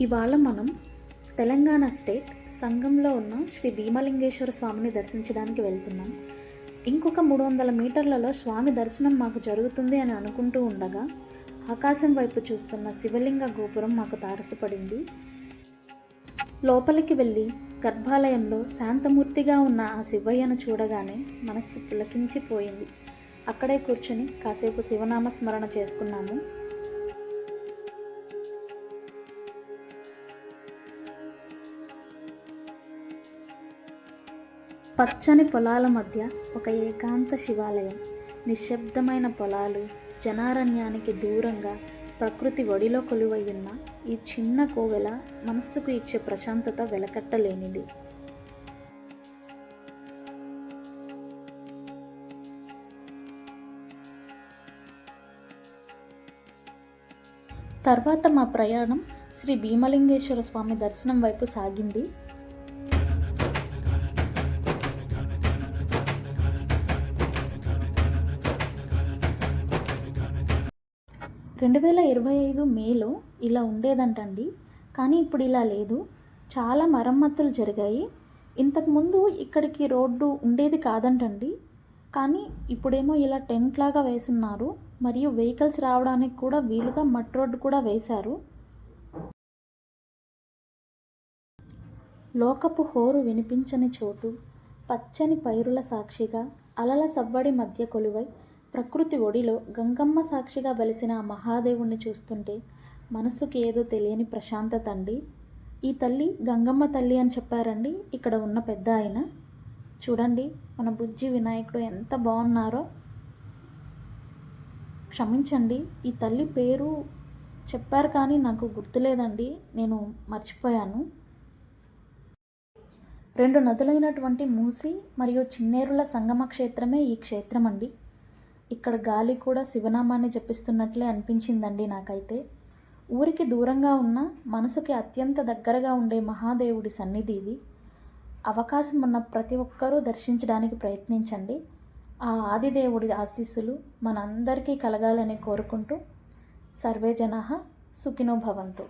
ఇవాళ మనం తెలంగాణ స్టేట్ సంఘంలో ఉన్న శ్రీ భీమలింగేశ్వర స్వామిని దర్శించడానికి వెళ్తున్నాం. ఇంకొక మూడు వందల మీటర్లలో స్వామి దర్శనం మాకు జరుగుతుంది అని అనుకుంటూ ఉండగా ఆకాశం వైపు చూస్తున్న శివలింగ గోపురం మాకు తారసపడింది. లోపలికి వెళ్ళి గర్భాలయంలో శాంతమూర్తిగా ఉన్న ఆ శివయ్యను చూడగానే మనస్సు పులకించిపోయింది. అక్కడే కూర్చుని కాసేపు శివనామ స్మరణ చేసుకున్నాము. పచ్చని పొలాల మధ్య ఒక ఏకాంత శివాలయం. నిశ్శబ్దమైన పొలాలు జనారణ్యానికి దూరంగా ప్రకృతి ఒడిలో కొలువై ఉన్న ఈ చిన్న కోవెల మనస్సుకు ఇచ్చే ప్రశాంతత వెలకట్టలేనిది. తర్వాత మా ప్రయాణం శ్రీ భీమలింగేశ్వర స్వామి దర్శనం వైపు సాగింది. రెండు వేల ఇరవై ఐదు మేలో ఇలా ఉండేదంటండి. కానీ ఇప్పుడు ఇలా లేదు. చాలా మరమ్మతులు జరిగాయి. ఇంతకుముందు ఇక్కడికి రోడ్డు ఉండేది కాదంటండి. కానీ ఇప్పుడేమో ఇలా టెంట్ లాగా వేసున్నారు మరియు వెహికల్స్ రావడానికి కూడా వీలుగా మట్ రోడ్డు కూడా వేశారు. లోకపు హోరు వినిపించని చోటు పచ్చని పైరుల సాక్షిగా అలల సవ్వడి మధ్య కొలువై ప్రకృతి ఒడిలో గంగమ్మ సాక్షిగా వెలిసిన ఆ మహాదేవుణ్ణి చూస్తుంటే మనసుకి ఏదో తెలియని ప్రశాంతత అండి. ఈ తల్లి గంగమ్మ తల్లి అని చెప్పారండి. ఇక్కడ ఉన్న పెద్ద ఆయన. చూడండి మన బుజ్జి వినాయకుడు ఎంత బాగున్నారో. క్షమించండి ఈ తల్లి పేరు చెప్పారు కానీ నాకు గుర్తులేదండి. నేను మర్చిపోయాను. రెండు నదులైనటువంటి మూసి మరియు చిన్నేరుల సంగమ క్షేత్రమే ఈ క్షేత్రం అండి ఇక్కడ గాలి కూడా శివనామాన్ని జపిస్తున్నట్లే అనిపించిందండి నాకైతే. ఊరికి దూరంగా ఉన్న మనసుకి అత్యంత దగ్గరగా ఉండే మహాదేవుడి సన్నిధి ఇది అవకాశం ఉన్న ప్రతి ఒక్కరూ దర్శించడానికి ప్రయత్నించండి. ఆ ఆదిదేవుడి ఆశీస్సులు మనందరికీ కలగాలని కోరుకుంటూ సర్వే జన సుఖినో భవంతు.